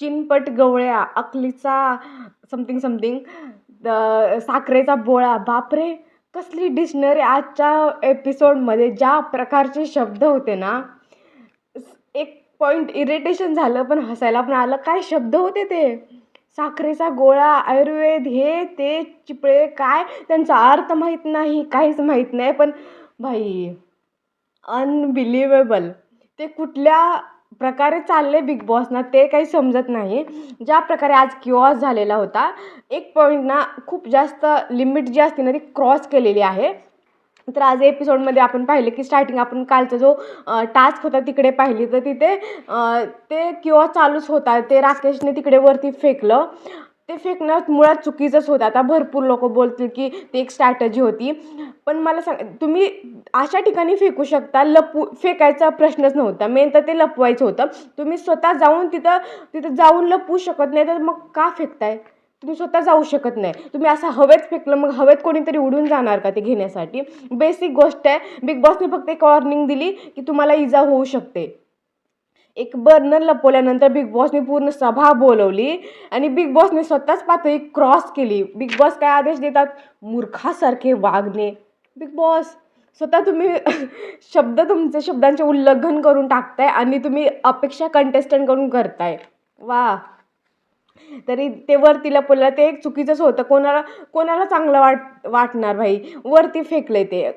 चिनपट गवळ्या अकलीचा something something साखरेचा बोळा. बापरे! कसली डिक्शनरी आजच्या एपिसोडमध्ये ज्या प्रकारचे शब्द होते ना एक पॉईंट इरिटेशन झालं पण हसायला पण आलं. काय शब्द होते ते? साखरेचा गोळा आयुर्वेद हे ते चिपळे काय? त्यांचा अर्थ माहीत नाही काहीच माहीत नाही. पण भाई अनबिलिवेबल ते कुठल्या प्रकारे चालले बिग बॉस ना ते काही समजत नाही ज्या प्रकारे आज किऑस झालेला होता एक पॉईंट ना खूप जास्त लिमिट जी असते ना ती क्रॉस केलेली आहे. तर आज एपिसोडमध्ये आपण पाहिलं की स्टार्टिंग आपण कालचा जो टास्क होता तिकडे पाहिली. तर तिथे ते किंवा चालूच होता. ते राकेशने तिकडे वरती फेकलं. ते फेकणं मुळात चुकीचंच होतं. आता भरपूर लोक बोलतील की ती एक स्ट्रॅटजी होती. पण मला सांग तुम्ही अशा ठिकाणी फेकू शकता लपू फेकायचा प्रश्नच नव्हता. मेन तर ते लपवायचं होतं. तुम्ही स्वतः जाऊन तिथं तिथं जाऊन लपवू शकत नाही तर मग का फेकताय? तुम्ही स्वतः जाऊ शकत नाही. तुम्ही असं हवेत फेकलं मग हवेत कोणीतरी उडून जाणार का ते घेण्यासाठी? बेसिक गोष्ट आहे. बिग बॉसने फक्त एक वॉर्निंग दिली की तुम्हाला इजा होऊ शकते. एक बर्नर लपवल्यानंतर बिग बॉसने पूर्ण सभा बोलवली आणि बिग बॉसने स्वतःच पातळी क्रॉस केली. बिग बॉस काय आदेश देतात? मूर्खासारखे वागणे. बिग बॉस स्वतः तुम्ही शब्द तुमचे शब्दांचे उल्लंघन करून टाकताय आणि तुम्ही अपेक्षा कंटेस्टंटकडून करताय. वा. तरी ते वरती लपवलं ते एक चुकीचंच होतं. कोणाला कोणाला चांगलं वाट वाटणार भाई. वरती फेकलं ते.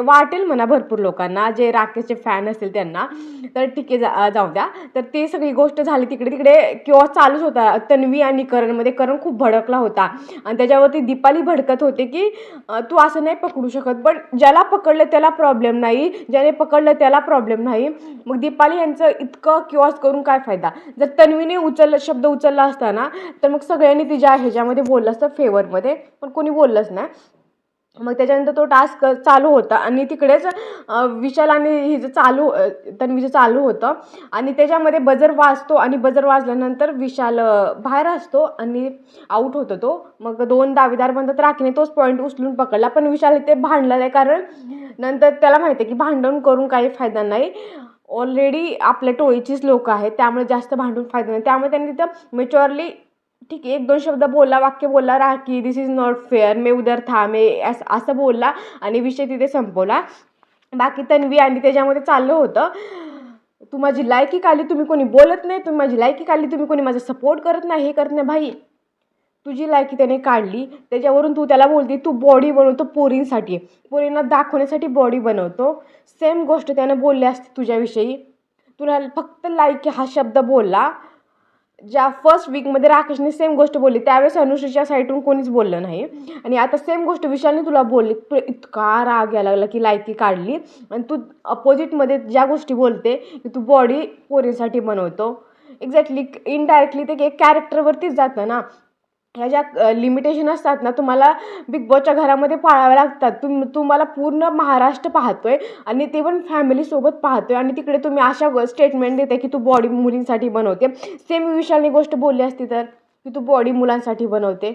वाटेल म्हणा भरपूर लोकांना. जे राकेशचे फॅन असतील त्यांना. तर ठीक आहे जा जाऊ द्या. तर ती सगळी गोष्ट झाली तिकडे तिकडे. किंवा चालूच होता. तन्वी आणि करणमध्ये. करण खूप भडकला होता. आणि त्याच्यावरती दीपाली भडकत होते की तू असं नाही पकडू शकत. पण ज्याला पकडलं त्याला प्रॉब्लेम नाही. ज्याने पकडलं त्याला प्रॉब्लेम नाही. मग दीपाली यांचं इतकं किॉस करून काय फायदा? जर तन्वीने उचलला शब्द उचलला असता तर मग सगळ्यांनी तिच्या ह्याच्यामध्ये बोललं असतं फेवरमध्ये पण कोणी बोललंच नाही. मग त्याच्यानंतर तो टास्क चालू होता आणि तिकडेच विशाल आणि हिचं चालू तन्वीचं चालू होतं आणि त्याच्यामध्ये बजर वाजतो आणि बजर वाजल्यानंतर विशाल बाहेर असतो आणि आऊट होतो तो. मग दोन दावेदार बनतात. राखीने तोच पॉईंट उचलून पकडला. पण विशाल इथे भांडला नाही कारण नंतर त्याला माहिती आहे की भांडण करून काही फायदा नाही. ऑलरेडी आपल्या टोळीचीच लोकं आहेत. त्यामुळे जास्त भांडून फायदा नाही. त्यामुळे त्यांनी तिथं मेच्युअरली ठीक आहे एक दोन शब्द बोलला वाक्य बोलला Rakhi this is not fair मे उदर था मे असं असं बोलला आणि विषय तिथे संपवला. बाकी तन्वी आणि त्याच्यामध्ये चाललं होतं. तू माझी लायकी काली तुम्ही कोणी बोलत नाही तुम्ही माझी लायकी काढली तुम्ही कोणी माझा सपोर्ट करत नाही हे करत नाही भाई. तुझी लायकी त्याने काढली त्याच्यावरून तू त्याला बोलते तू बॉडी बनवतो पोरींसाठी पोरींना दाखवण्यासाठी बॉडी बनवतो. सेम गोष्ट त्यानं बोलली असते तुझ्याविषयी. तुला फक्त लायकी हा शब्द बोलला ज्या फर्स्ट वीकमध्ये राकेशने सेम गोष्ट बोलली त्यावेळेस अनुश्रीच्या साईडून कोणीच बोललं नाही. आणि आता सेम गोष्ट विशालने तुला बोलली तुला इतका राग यायला लागला की लायकी काढली. आणि तू अपोजिटमध्ये ज्या गोष्टी बोलते की तू बॉडी पोरींसाठी बनवतो. एक्झॅक्टली इनडायरेक्टली ते एक कॅरेक्टरवरतीच जातं ना. ह्या ज्या लिमिटेशन असतात ना तुम्हाला बिग बॉसच्या घरामध्ये पाळाव्या लागतात. तुम तुम्हाला पूर्ण महाराष्ट्र पाहतो आहे आणि ते पण फॅमिलीसोबत पाहतो आहे आणि तिकडे तुम्ही अशा स्टेटमेंट देते की तू बॉडी मुलींसाठी बनवते. सेम विशालने गोष्ट बोलली असती तर की तू बॉडी मुलांसाठी बनवते.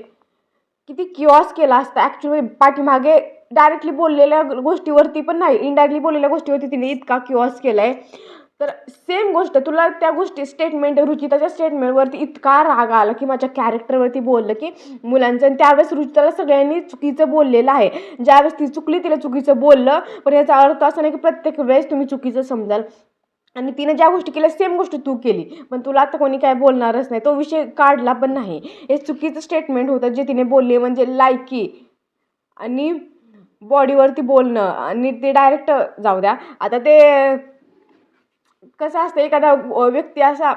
किती किऑस केला असता. ॲक्च्युली पाठीमागे डायरेक्टली बोललेल्या गोष्टीवरती पण नाही इनडायरेक्टली बोललेल्या गोष्टीवरती तिने इतका किऑस केला आहे तर सेम गोष्ट तुला त्या गोष्टी स्टेटमेंट रुचिताच्या स्टेटमेंटवरती इतका राग आला की माझ्या कॅरेक्टरवरती बोललं की मुलांचं आणि त्यावेळेस रुचिताला सगळ्यांनी चुकीचं बोललेलं आहे. ज्यावेळेस ती चुकली तिला चुकीचं बोललं. पण याचा अर्थ असा नाही की प्रत्येक वेळेस तुम्ही चुकीचं समजाल. आणि तिने ज्या गोष्टी केल्या सेम गोष्ट तू केली. पण तुला आता कोणी काय बोलणारच नाही. तो विषय काढला पण नाही. हे चुकीचं स्टेटमेंट होतं जे तिने बोलले म्हणजे लायकी. आणि बॉडीवरती बोलणं. आणि ते डायरेक्ट जाऊ द्या. आता ते कसं असतं एखादा व्यक्ती असा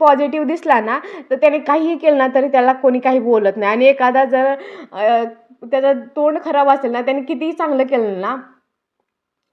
पॉझिटिव्ह दिसला ना तर त्याने काहीही केलं ना तरी त्याला कोणी काही बोलत नाही. आणि एखादा जर त्याचं तोंड खराब असेल ना त्याने कितीही चांगलं केलं ना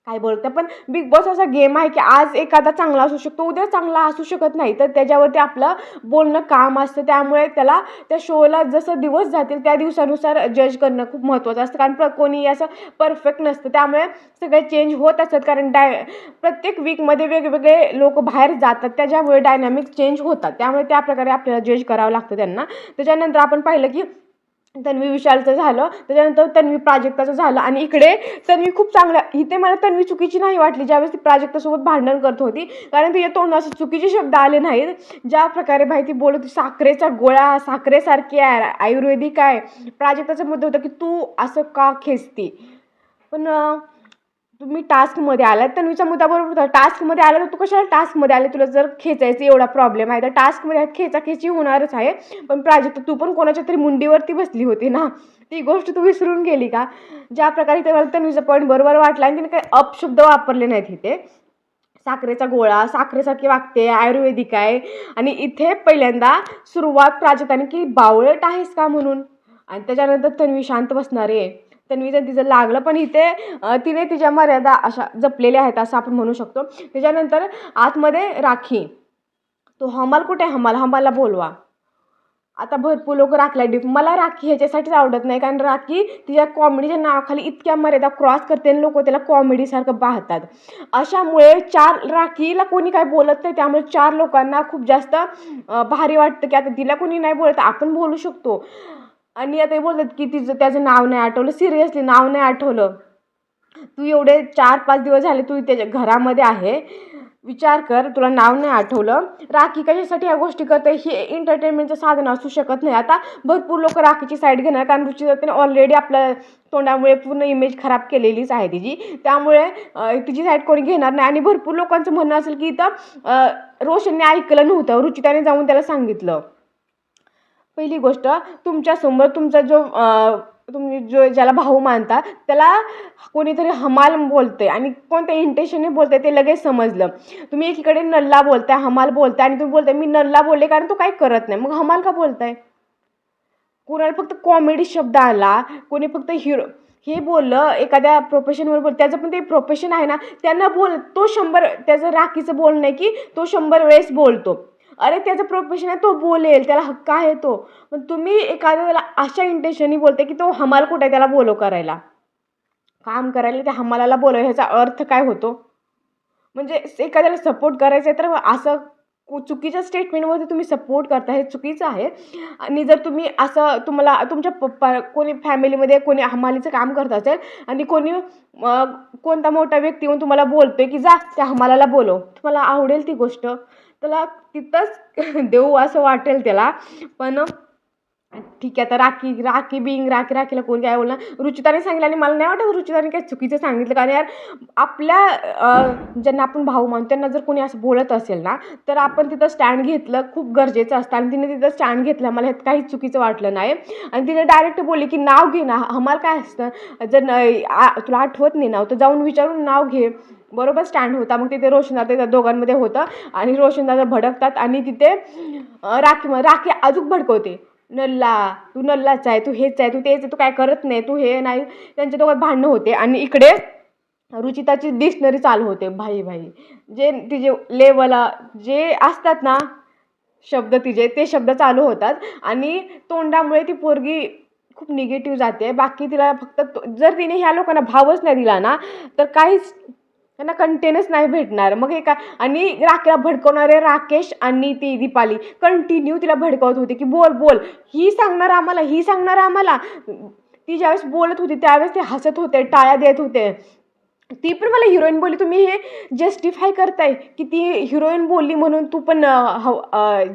काय बोलतं पण बिग बॉस असा गेम आहे की आज एखादा चांगला असू शकतो उद्या चांगला असू शकत नाही. तर त्याच्यावरती आपलं बोलणं काम असतं. त्यामुळे त्याला त्या शोला जसं दिवस जातील त्या दिवसानुसार जज करणं खूप महत्त्वाचं असतं. कारण प्र कोणी असं परफेक्ट नसतं. त्यामुळे सगळे चेंज होत असतात. कारण डाय प्रत्येक वीकमध्ये वेगवेगळे लोक बाहेर जातात. त्याच्यामुळे डायनॅमिक चेंज होतात. त्यामुळे त्या प्रकारे आपल्याला जज करावं लागतं त्यांना. त्याच्यानंतर आपण पाहिलं की तन्वी विशालचं झालं त्याच्यानंतर तन्वी प्राजक्ताचं झालं आणि इकडे तन्वी खूप चांगल्या इथे मला तन्वी चुकीची नाही वाटली ज्यावेळेस ती प्राजक्तासोबत भांडण करत होती. कारण तिच्या तोंड असे चुकीचे शब्द आले नाहीत ज्या प्रकारे माहिती ती बोलत होती साखरेचा गोळा साखरेसारखी आहे आयुर्वेदिक आहे. प्राजक्ताचा मुद्दा होता की तू असं का खेचते पण तुम्ही टास्कमध्ये आलात तन्वीचा मुद्दा बरोबर होता टास्कमध्ये आला तर तू कशाला टास्कमध्ये आले? तुला जर खेचायचं एवढा प्रॉब्लेम आहे तर टास्कमध्ये खेचाखेची होणारच आहे. पण प्राजक्त तू पण कोणाच्या तरी मुंडीवरती बसली होती ना? ती गोष्ट तू विसरून गेली का? ज्या प्रकारे ते मला तन्वीचा पॉईंट बरोबर वाटला आणि तिने काही अपशब्द वापरले नाहीत इथे. साखरेचा गोळा साखरेसारखी वागते आयुर्वेदिक आहे. आणि इथे पहिल्यांदा सुरुवात प्राजक्ताने की बावळट आहेस का म्हणून? आणि त्याच्यानंतर तन्वी शांत बसणार. आहे तन्वीचं तिचं लागलं. पण इथे तिने तिच्या मर्यादा अशा जपलेल्या आहेत असं आपण म्हणू शकतो. त्याच्यानंतर आतमध्ये राखी. तो हमाल कुठे? आहे हमाल हमाला बोलवा. आता भरपूर लोक राखीला डिप मला राखी ह्याच्यासाठीच आवडत नाही. कारण राखी तिच्या कॉमेडीच्या नावाखाली इतक्या मर्यादा क्रॉस करते आणि लोक त्याला कॉमेडीसारखं पाहतात. अशामुळे चार राखीला कोणी काय बोलत नाही. त्यामुळे चार लोकांना खूप जास्त भारी वाटतं की आता तिला कोणी नाही बोलत. आपण बोलू शकतो. आणि आता हे बोलतात की तिचं त्याचं नाव नाही आठवलं. सिरियसली नाव नाही आठवलं. तू एवढे चार पाच दिवस झाले तू त्याच्या घरामध्ये आहे. विचार कर तुला नाव नाही आठवलं. राखी कशासाठी या गोष्टी करते? हे एंटरटेनमेंटचं साधन असू शकत नाही. आता भरपूर लोक राखीची साईड घेणार. कारण रुचिताने ऑलरेडी आपल्या तोंडामुळे पूर्ण इमेज खराब केलेलीच आहे तिची. त्यामुळे तिची साईड कोणी घेणार नाही. आणि भरपूर लोकांचं म्हणणं असेल की इथं रोशनने ऐकलं नव्हतं. रुचिताने जाऊन त्याला सांगितलं. पहिली गोष्ट तुमच्यासमोर तुमचा जो तुम्ही जो ज्याला भाऊ मानता त्याला कोणीतरी हमाल बोलते आणि कोणत्या इंटेन्शनने बोलते ते लगेच समजलं. तुम्ही एकीकडे नल्ला बोलताय हमाल बोलताय आणि तुम्ही बोलताय मी नल्ला बोलले कारण तो काही करत नाही. मग हमाल का बोलताय? कोणाला फक्त कॉमेडी शब्द आला कोणी फक्त हिरो हे बोललं एखाद्या प्रोफेशनवर बोल त्याचं पण ते प्रोफेशन आहे ना त्यांना बोल तो शंभर त्याचं राखीचं बोलणं आहे की तो शंभर वेळेस बोलतो. अरे त्याचं प्रोफेशन आहे तो बोलेल त्याला हक्क आहे तो. पण तुम्ही एखाद्याला अशा इंटेन्शननी बोलते की तो हमाल कुठे त्याला बोलो करायला. काम करायला त्या हमालाला बोलव ह्याचा अर्थ काय होतो? म्हणजे एखाद्याला सपोर्ट करायचं आहे तर असं चुकीच्या स्टेटमेंटमध्ये तुम्ही सपोर्ट करता हे चुकीचं आहे. आणि जर तुम्ही असं तुम्हाला तुमच्या पप्पा कोणी फॅमिलीमध्ये कोणी हमालीचं काम करत असेल आणि कोणी कोणता मोठा व्यक्ती येऊन तुम्हाला बोलतोय की जा त्या हमालाला बोलव. तुम्हाला आवडेल ती गोष्ट. त्याला तिथंच देऊ असं वाटेल त्याला. पण ठीक आहे आता राखी राखी बिंग राखी राखीला कोण काय बोलणार? रुचिताने सांगितलं आणि मला नाही वाटत रुचिताने काही चुकीचं सांगितलं. कारण यार आपल्या ज्यांना आपण भाऊ मानतो त्यांना जर कोणी असं बोलत असेल ना तर आपण तिथं स्टँड घेतलं खूप गरजेचं असतं. आणि तिने तिथं स्टँड घेतलं मला ह्यात काही चुकीचं वाटलं नाही. आणि तिने डायरेक्ट बोलली की नाव घे ना हमाल काय असतं? जर तुला आठवत नाही नाव तर जाऊन विचारून नाव घे. बरोबर स्टँड होता. मग तिथे रोशनदादा त्या दोघांमध्ये होतं आणि रोशनदादा भडकतात आणि तिथे राखी राखी अजून भडकवते. नल्ला तू नल्लाच आहे तू हेच आहे तू तेच आहे तू काय करत नाही तू हे नाही. त्यांच्या दोघात भांडणं होते आणि इकडे रुचिताची डिक्शनरी चालू होते. भाई भाई जे तिचे लेवल जे असतात ना शब्द तिचे ते शब्द चालू होतात आणि तोंडामुळे ती पोरगी खूप निगेटिव्ह जाते. बाकी तिला फक्त तो- जर तिने ह्या लोकांना भावच नाही दिला ना तर काहीच त्यांना कंटेनच नाही भेटणार. मग हे काय? आणि राखेला भडकवणारे राकेश आणि ती दीपाली कंटिन्यू तिला भडकवत होते की बोल बोल. ही सांगणार आम्हाला ही सांगणार आम्हाला. ती ज्यावेळेस बोलत होती त्यावेळेस ते हसत होते टाळ्या देत होते. ती पण मला हिरोईन बोलली तुम्ही हे जस्टिफाय करताय की ती हिरोईन बोलली म्हणून तू पण ह हव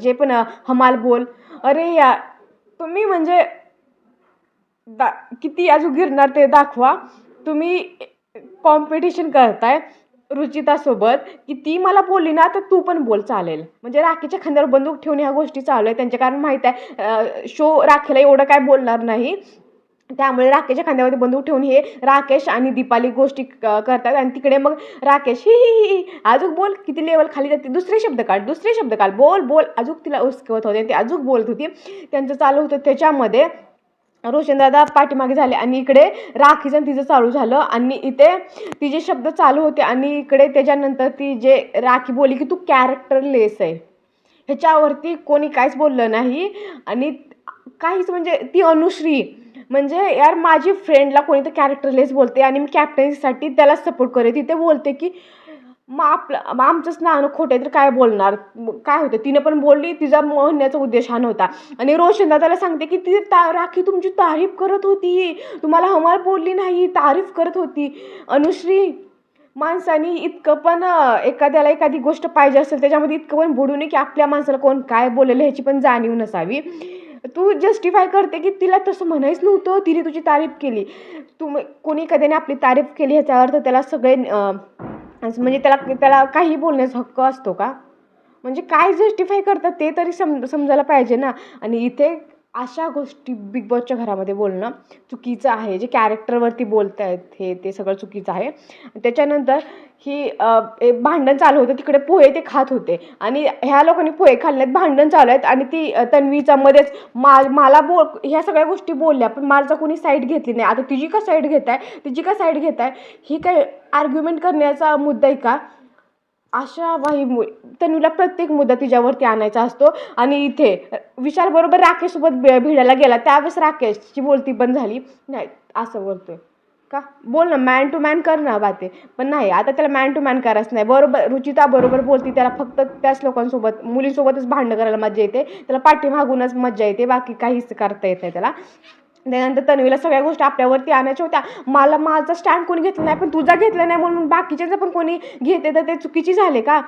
जे पण हमाल बोल. अरे या तुम्ही म्हणजे दा किती अजून गिरणार ते दाखवा. तुम्ही कॉम्पिटिशन करताय रुचितासोबत की ती मला बोलली ना तर तू पण बोल चालेल. म्हणजे राखीच्या खांद्यावर बंदूक ठेवून ह्या गोष्टी चालू आहे त्यांच्या कारण माहीत आहे शो राखीला एवढं काय बोलणार नाही. त्यामुळे राकेशच्या खांद्यावरती बंदूक ठेवून हे राकेश आणि दीपाली गोष्टी क- करतात. आणि तिकडे मग राकेश ही ही ही ही अजून बोल. किती लेवल खाली जाते. दुसरे शब्द काढ दुसरे शब्द काढ. बोल बोल. अजून तिला उस्कवत होते ते अजून बोलत होती. त्यांचं चालू होतं त्याच्यामध्ये रोशनदादा पाठीमागे झाले आणि इकडे राखीजण तिचं चालू झालं आणि इथे तिचे शब्द चालू होते आणि इकडे त्याच्यानंतर ती जे राखी बोलली की तू कॅरेक्टरलेस आहे. ह्याच्यावरती कोणी काहीच बोललं नाही आणि काहीच म्हणजे ती अनुश्री म्हणजे यार माझी फ्रेंडला कोणी तर कॅरेक्टरलेस बोलते आणि मी कॅप्टन्सीसाठी त्याला सपोर्ट करे तिथे बोलते की मग आपलं मग आमचंच नाणं खोटं आहे तर काय बोलणार? काय होतं? तिनं पण बोलली तिचा म्हणण्याचा उद्देश हा नव्हता. आणि रोशनदा त्याला सांगते की ती ता राखी तुमची तारीफ करत होती. तुम्हाला हमाल बोलली नाही तारीफ करत होती. अनुश्री माणसाने इतकं पण एखाद्याला एखादी गोष्ट पाहिजे असेल त्याच्यामध्ये इतकं पण बुडू नये की आपल्या माणसाला कोण काय बोलेल ह्याची पण जाणीव नसावी. तू जस्टिफाय करते की तिला तसं म्हणायच नव्हतं तिने तुझी तारीफ केली. तू कोणी एखाद्याने आपली तारीफ केली ह्याचा अर्थ त्याला सगळे असं म्हणजे त्याला त्याला काही बोलण्याचा हक्क असतो का? म्हणजे काय जस्टिफाय करतात ते तरी सम समजायला पाहिजे ना. आणि इथे अशा गोष्टी बिग बॉसच्या घरामध्ये बोलणं चुकीचं आहे. जे कॅरेक्टरवरती बोलत आहेत हे ते सगळं चुकीचं आहे. त्याच्यानंतर ही भांडण चालू होतं. तिकडे पोहे ते खात होते. आणि ह्या लोकांनी पोहे खाल्लेत भांडण चालू आहेत. आणि ती तन्वीचा मध्येच मा मला बोल ह्या सगळ्या गोष्टी बोलल्या पण माझं कोणी साईड घेतली नाही. आता तिची का साईड घेत आहे तुझी का साईड घेत आहे ही काय आर्ग्युमेंट करण्याचा मुद्दा आहे का? अशा बाई मु तनूला प्रत्येक मुद्दा तिच्यावरती आणायचा असतो. आणि इथे विशाल बरोबर राकेशसोबत भे भिडायला गेला. त्यावेळेस राकेशची बोलती बंद झाली. नाही असं बोलतोय. का? बोल ना मॅन टू मॅन कर ना बाते. पण नाही आता त्याला मॅन टू मॅन करायचं नाही. बरोबर रुचिता बरोबर बोलती त्याला फक्त त्याच लोकांसोबत मुलींसोबतच भांडणं करायला मजा येते. त्याला पाठीमागूनच मजा येते. बाकी काहीच करता येत नाही त्याला. त्यानंतर तन्वीला सगळ्या गोष्टी आपल्यावरती आणायच्या होत्या. मला माझा स्टँड कोणी घेतला नाही पण तुझा घेतला नाही म्हणून बाकीच्यांचं पण कोणी घेते तर ते चुकीची झाले का?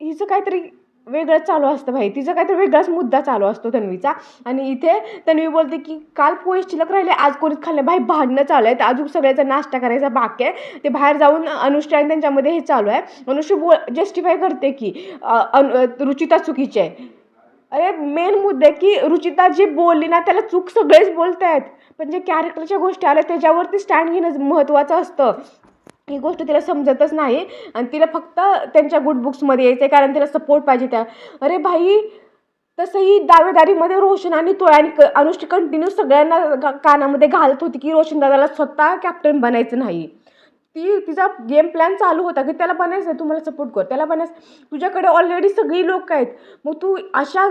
हिचं काहीतरी वेगळंच चालू असतं भाई. तिचा काहीतरी वेगळाच मुद्दा चालू असतो तन्वीचा. आणि इथे तन्वी बोलते की काल पोहे शिल्लक राहिले आज कोणीच खाल्लं भाई भांडणं चालू आहेत. अजून सगळ्याचा नाश्ता करायचा बाकी आहे. ते बाहेर जाऊन अनुष्ठा आणि त्यांच्यामध्ये हे चालू आहे. अनुष्य बोल जस्टिफाय करते की अनु रुचिता चुकीची आहे. अरे मेन मुद्दे की रुचिता जी बोलली ना त्याला चूक सगळेच बोलत आहेत पण जे कॅरेक्टरच्या गोष्टी आल्या त्याच्यावरती स्टँड घेणं महत्त्वाचं असतं. ही गोष्ट तिला समजतच नाही. आणि तिला फक्त त्यांच्या गुड बुक्समध्ये यायचं आहे कारण तिला सपोर्ट पाहिजे त्या. अरे भाई तसंही दावेदारीमध्ये रोशन आणि तो आणि क अनुष्ठी कंटिन्यू सगळ्यांना कानामध्ये घालत होती की रोशन दादाला स्वतः कॅप्टन बनायचं नाही. ती तिचा गेम प्लॅन चालू होता की त्याला बनायचं आहे, तू मला सपोर्ट कर. त्याला बनायचं. तुझ्याकडे ऑलरेडी सगळी लोक आहेत. मग तू अशा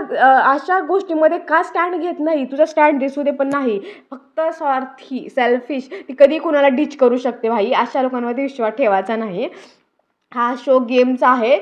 अशा गोष्टीमध्ये का स्टँड घेत नाही? तुझा स्टँड दिसू दे पण नाही. फक्त स्वार्थी सेल्फिश ती कधी कुणाला डिच करू शकते भाई? अशा लोकांमध्ये विश्वास ठेवायचा नाही. हा शो गेमचा आहे.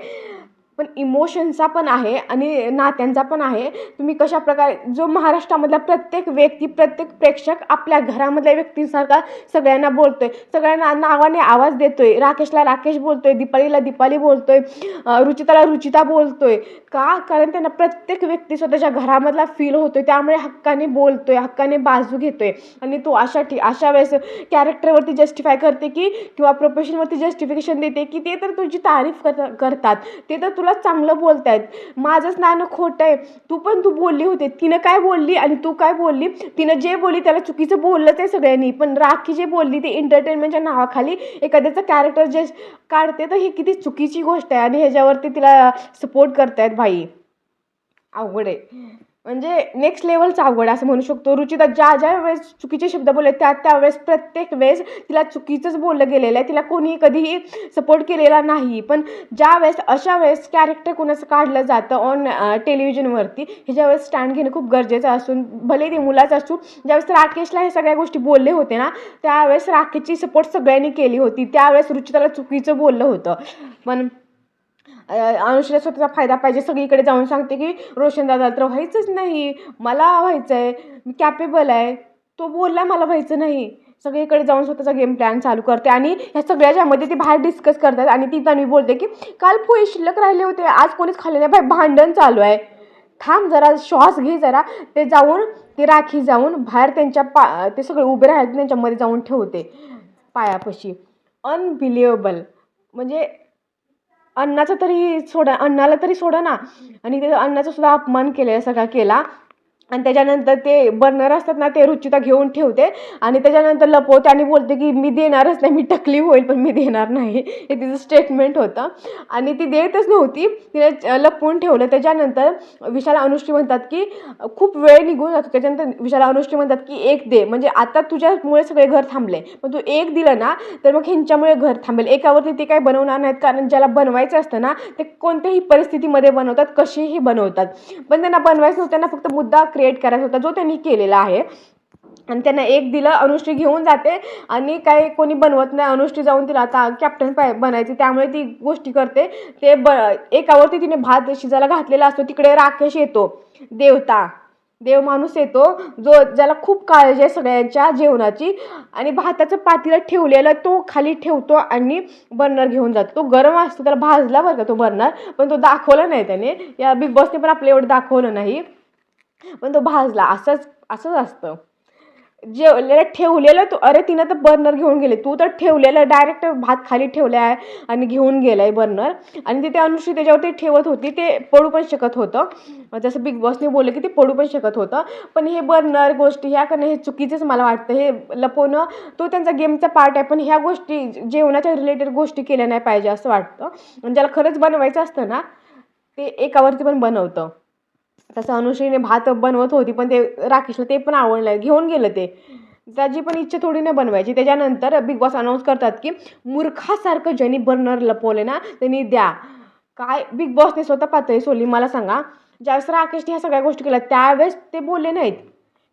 पण इमोशनचा पण आहे आणि नात्यांचा पण आहे. तुम्ही कशा प्रकारे जो महाराष्ट्रामधला प्रत्येक व्यक्ती प्रत्येक प्रेक्षक आपल्या घरामधल्या व्यक्तींसारखा सगळ्यांना बोलतोय. सगळ्यांना नावाने आवाज देतोय. राकेशला राकेश बोलतोय दीपालीला दीपाली बोलतोय आहे रुचिताला रुचिता बोलतोय. का? कारण त्यांना प्रत्येक व्यक्ती स्वतःच्या घरामधला फील होतोय. त्यामुळे हक्काने बोलतोय हक्काने बाजू घेतोय. आणि तो अशा ठी अशा वेळेस कॅरेक्टरवरती जस्टिफाय करते की किंवा प्रोफेशनवरती जस्टिफिकेशन देते की ते तर तुझी तारीफ कर करतात. ते तर तुला चांगलं बोलतायत. माझंच नाणं खोटं आहे. तू पण तू बोलली होती. तिनं काय बोलली आणि तू काय बोलली? तिनं जे बोलली त्याला चुकीचं बोललंच आहे सगळ्यांनी. पण राखी जे बोलली ते एंटरटेनमेंटच्या नावाखाली एखाद्याचं कॅरेक्टर जे काढते तर ही किती चुकीची गोष्ट आहे आणि ह्याच्यावरती तिला सपोर्ट करतायत भाई. अवघड आहे. म्हणजे नेक्स्ट लेवलचं अवघड असं म्हणू शकतो. रुचिता ज्या ज्या वेळेस चुकीचे शब्द बोलले त्या त्यावेळेस प्रत्येक वेळेस तिला चुकीचंच बोललं गेलेलं आहे. तिला कोणी कधीही सपोर्ट केलेला नाही. पण ज्या वेळेस अशा वेळेस कॅरेक्टर कोणाचं काढलं जातं ऑन टेलिव्हिजनवरती ह्याच्या वेळेस स्टँड घेणं खूप गरजेचं असून भले ते मुलाचं असू ज्यावेळेस राकेशला हे सगळ्या गोष्टी बोलले होते ना त्यावेळेस राकेशची सपोर्ट सगळ्यांनी केली होती. त्यावेळेस रुचिताला चुकीचं बोललं होतं. पण अ, स्वतःचा फायदा पाहिजे. सगळीकडे जाऊन सांगते की रोशन दादा तर व्हायचंच नाही. मला व्हायचं आहे मी कॅपेबल आहे. तो बोलला मला व्हायचं नाही. सगळीकडे जाऊन स्वतःचा गेम प्लॅन चालू करते आणि ह्या सगळ्याच्यामध्ये ती बाहेर डिस्कस करतात आणि ती तन्वी बोलते की काल पोहे शिल्लक राहिले होते. आज कोणीच खाल्ले नाही. भाई भांडण चालू आहे. थांब जरा श्वास घे जरा. ते जाऊन ते राखी जाऊन बाहेर त्यांच्या पा ते सगळे उभे राहिले त्यांच्यामध्ये जाऊन ठेवते पायापाशी. अनबिलिएबल म्हणजे अन्नाचं तरी सोडा अन्नाला तरी सोडा ना. आणि ते अन्नाचा सुद्धा अपमान केलेला सगळा केला. आणि त्याच्यानंतर ते बर्नर असतात ना ते रुचिता घेऊन ठेवते. आणि त्याच्यानंतर लपवते आणि बोलते की मी देणारच नाही मी टकली होईल पण मी देणार नाही. हे तिचं स्टेटमेंट होतं. आणि ती देतच नव्हती. तिने लपवून ठेवलं. त्याच्यानंतर विशाल अनुष्ठी म्हणतात की खूप वेळ निघून जातो. त्याच्यानंतर विशाल अनुष्ठी म्हणतात की एक दे. म्हणजे आता तुझ्यामुळे सगळे घर थांबले. पण तू एक दिलं ना तर मग ह्यांच्यामुळे घर थांबेल. एकावरती ते काय बनवणार नाहीत. कारण ज्याला बनवायचं असतं ना ते कोणत्याही परिस्थितीमध्ये बनवतात कशीही बनवतात. पण त्यांना बनवायचं नव्हतं. त्यांना फक्त मुद्दा क्रिएट करायचा होता जो त्यांनी केलेला आहे. आणि त्यांना एक दिलं अनुश्री घेऊन जाते. आणि काही कोणी बनवत नाही अनुश्री जाऊन तिला आता कॅप्टन पाय बनायची. त्यामुळे ती गोष्टी करते. ते ब एकावरती तिने भात शिजायला घातलेला असतो. तिकडे राकेश येतो. देवता. देव माणूस येतो जो ज्याला खूप काळजी आहे सगळ्यांच्या जेवणाची. आणि भाताचं पातीला ठेवलेलं तो खाली ठेवतो आणि बर्नर घेऊन जातो. तो गरम असतो त्याला भाजला बरं का तो बर्नर पण तो दाखवला नाही त्याने. या बिग बॉसने पण आपलं एवढं दाखवलं नाही. पण तो भाजला. असंच असंच असतं. जेवलेलं ठेवलेलं तू अरे तिनं तर बर्नर घेऊन गेले. तू तर ठेवलेलं डायरेक्ट भात खाली ठेवला आहे आणि घेऊन गेला आहे बर्नर. आणि तिथे अनुश्री त्याच्यावरती ठेवत होती ते पडू पण शकत होतं. जसं बिग बॉसने बोललं की ते पडू पण शकत होतं. पण हे बर्नर गोष्टी ह्या करणं हे चुकीचंच मला वाटतं. हे लपवणं तो त्यांचा गेमचा पार्ट आहे. पण ह्या गोष्टी जेवणाच्या रिलेटेड गोष्टी केल्या नाही पाहिजे असं वाटतं. आणि ज्याला खरंच बनवायचं असतं ना ते एकावरती पण बनवतं. तसं अनुश्रीने भात बनवत होती पण ते राकेशला ते पण आवडलं. घेऊन गेलं ते. त्याची पण इच्छा थोडी ना बनवायची. त्याच्यानंतर बिग बॉस अनाऊन्स करतात की मूर्खासारखं ज्यांनी बर्नर लपवले ना त्यांनी द्या. काय? बिग बॉसने स्वतः पातळी सोडली. मला सांगा ज्यावेळेस राकेशने ह्या सगळ्या गोष्टी केल्या त्यावेळेस ते बोलले नाहीत.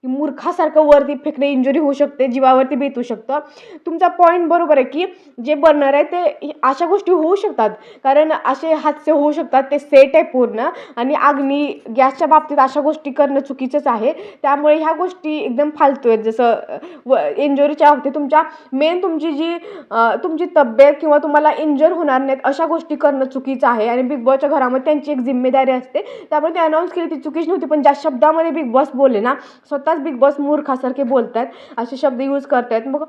की मूर्खासारखं वरती फेकणे इंजुरी होऊ शकते जीवावरती भेटू शकतं. तुमचा पॉईंट बरोबर आहे की जे बर्नर आहे ते अशा गोष्टी होऊ शकतात. कारण असे हादसे होऊ शकतात ते सेट आहे पूर्ण आणि अग्नी गॅसच्या बाबतीत अशा गोष्टी करणं चुकीचंच आहे. त्यामुळे ह्या गोष्टी एकदम फालतू आहेत. जसं व इंजुरीच्या बाबतीत तुमच्या मेन तुमची जी तुमची तब्येत किंवा तुम्हाला इंजर होणार नाहीत अशा गोष्टी करणं चुकीचं आहे. आणि बिग बॉसच्या घरामध्ये त्यांची एक जिम्मेदारी असते. त्यामुळे ते अनाऊन्स केली ती चुकीच नव्हती पण ज्या शब्दामध्ये बिग बॉस बोलले ना स्वतः स्वतःच बिग बॉस मूर्खासारखे बोलत आहेत असे शब्द यूज करतायत. मग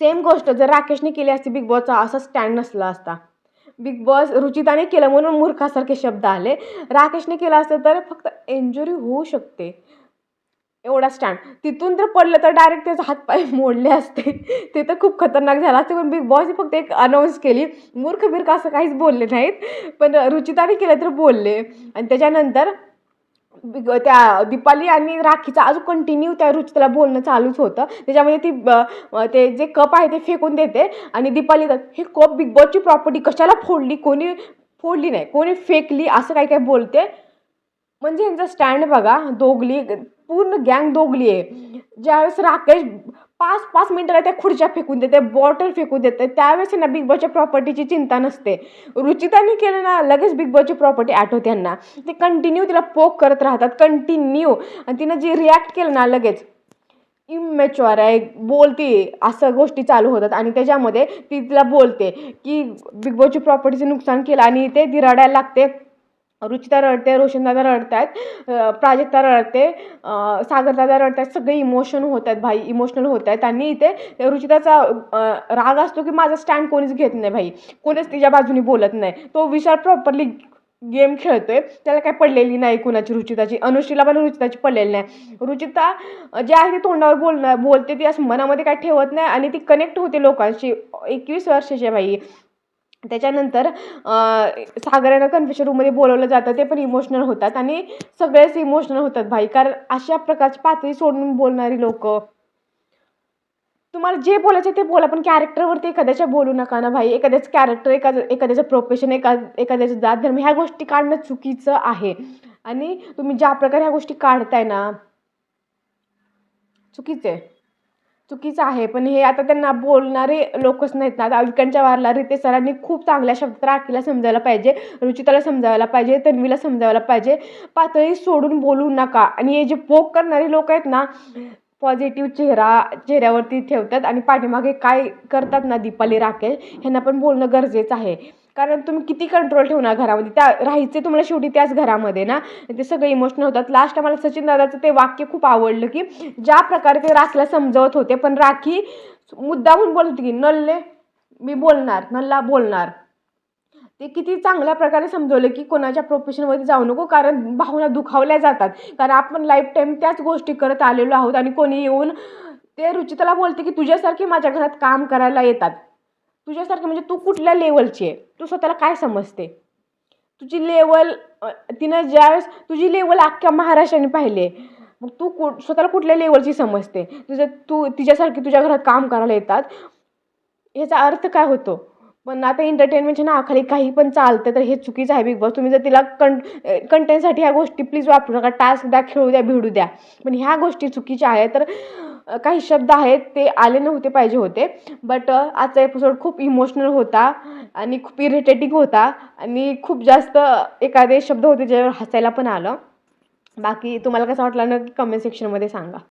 सेम गोष्ट जर राकेशने केली असती बिग बॉसचा असा स्टँड नसला असता. बिग बॉस रुचिताने केलं म्हणून मूर्खासारखे शब्द आले. राकेशने केलं असतं तर फक्त इंजुरी होऊ शकते. एवढा स्टँड तिथून जर पडलं तर डायरेक्ट त्याचे हातपाय मोडले असते. ते तर खूप खतरनाक झालं असते पण बिग बॉसने फक्त एक अनाऊन्स केली. मूर्ख बिर्ख असं काहीच बोलले नाहीत पण रुचिताने केलं तर बोलले. आणि त्याच्यानंतर त्या दीपाली आणि राखीचं अजून कंटिन्यू त्या रुचिताला बोलणं चालूच होतं. त्याच्यामध्ये ती ब- ते जे कप आहे ते फेकून देते आणि दीपाली हे कप बिग बॉसची प्रॉपर्टी कशाला फोडली? कोणी फोडली नाही. कोणी फेकली? असं काय काय बोलते. म्हणजे यांचा स्टँड बघा दोघली पूर्ण गँग दोघली आहे. ज्यावेळेस राकेश पाच पाच मिनटाला त्या खुर्च्या फेकून देते बॉटल फेकून देते. त्यावेळेस त्यांना बिग बॉसच्या प्रॉपर्टीची चिंता नसते. रुचिताने केलं ना लगेच बिग बॉसची प्रॉपर्टी आठवते त्यांना ते कंटिन्यू तिला पोक करत राहतात कंटिन्यू आणि तिनं जे रिॲक्ट केलं ना लगेच इमॅच्युअर आहे बोलते असं गोष्टी चालू होतात. आणि त्याच्यामध्ये ती तिला बोलते की बिग बॉसची प्रॉपर्टीचं नुकसान केलं आणि ते ती रडायला लागते. रुचिता रडते रोशनदादा रडत आहेत प्राजक्ता रडते सागरदादा रडतायत सगळे इमोशन होत आहेत भाई इमोशनल होत आहेत आणि इथे त्या रुचिताचा राग असतो की माझा स्टँड कोणीच घेत नाही भाई. कोणीच तिच्या बाजूने बोलत नाही. तो विचार प्रॉपरली गेम खेळतोय. त्याला काय पडलेली नाही कुणाची रुचिताची. अनुश्रीला पण रुचिताची पडलेली नाही. रुचिता जे आहे ती तोंडावर बोलणं बोलते ती असं मनामध्ये काय ठेवत नाही आणि ती कनेक्ट होते लोकांशी. एकवीस वर्षाची आहे बाई त्याच्यानंतर अं, सागरानं रूममध्ये बोलवलं जातं ते पण इमोशनल होतात आणि सगळेच इमोशनल होतात भाई. कारण अशा प्रकारची पातळी सोडून बोलणारी लोक. तुम्हाला जे बोलायचं ते बोला पण कॅरेक्टरवरती एखाद्याच्या बोलू नका ना भाई. एखाद्याचं कॅरेक्टर एखादं एखाद्याचं प्रोफेशन एका एखाद्याचं जात धर्म ह्या गोष्टी काढणं चुकीचं आहे. आणि तुम्ही ज्या प्रकारे ह्या गोष्टी काढताय ना चुकीचं आहे. चुकीचं आहे पण हे आता त्यांना बोलणारे लोकच नाहीत ना. आता विकांच्या वारला रितेश सरांनी खूप चांगल्या शब्दात राखीला समजायला पाहिजे रुचिताला समजायला पाहिजे तन्वीला समजायला पाहिजे. पातळी सोडून बोलू नका. आणि हे जे पोक करणारे लोक आहेत ना पॉझिटिव्ह चेहरा चेहऱ्यावरती ठेवतात आणि पाठीमागे काय करतात ना दीपाली राकेश ह्यांना पण बोलणं गरजेचं आहे. कारण तुम्ही किती कंट्रोल ठेवणार घरामध्ये? त्या राहायचे तुम्हाला शेवटी त्याच घरामध्ये ना? ते सगळे इमोशनल होतात. लास्ट मला सचिन दादाचं ते वाक्य खूप आवडलं की ज्या प्रकारे ते राखीला समजवत होते पण राखी मुद्दामून बोलत होती की नल्ले मी बोलणार नल्ला बोलणार. ते किती चांगल्या प्रकारे समजवलं की कोणाच्या प्रोफेशनमध्ये जाऊ नको कारण भावना दुखावल्या जातात. कारण आपण लाईफ टाईम त्याच गोष्टी करत आलेलो आहोत आणि कोणी येऊन ते रुचिताला बोलते की तुझ्यासारखी माझ्या घरात काम करायला येतात. तुझ्यासारखं म्हणजे तू कुठल्या लेवलची आहे? तू स्वतःला काय समजते? तुझी लेवल तिनं ज्यावेळेस तुझी लेवल अख्ख्या महाराष्ट्राने पाहिली आहे. मग तू कु स्वतःला कुठल्या लेवलची समजते? तुझं तू तिच्यासारखी तुझ्या घरात काम करायला येतात? ह्याचा अर्थ काय होतो? पण आता एंटरटेनमेंटच्या नावाखाली काही पण चालतं तर हे चुकीचं आहे बिग बॉस तुम्ही जर तिला कं कंटेंटसाठी ह्या गोष्टी प्लीज वापरू नका. टास्क द्या खेळू द्या भिडू द्या. पण ह्या गोष्टी चुकीच्या आहेत तर काही शब्द आहेत ते आले नव्हते पाहिजे होते. बट आजचा एपिसोड खूप इमोशनल होता आणि खूप इरिटेटिंग होता आणि खूप जास्त एखादे शब्द होते ज्यावर हसायला पण आलं. बाकी तुम्हाला कसं वाटलं नक्की कमेंट सेक्शनमध्ये सांगा.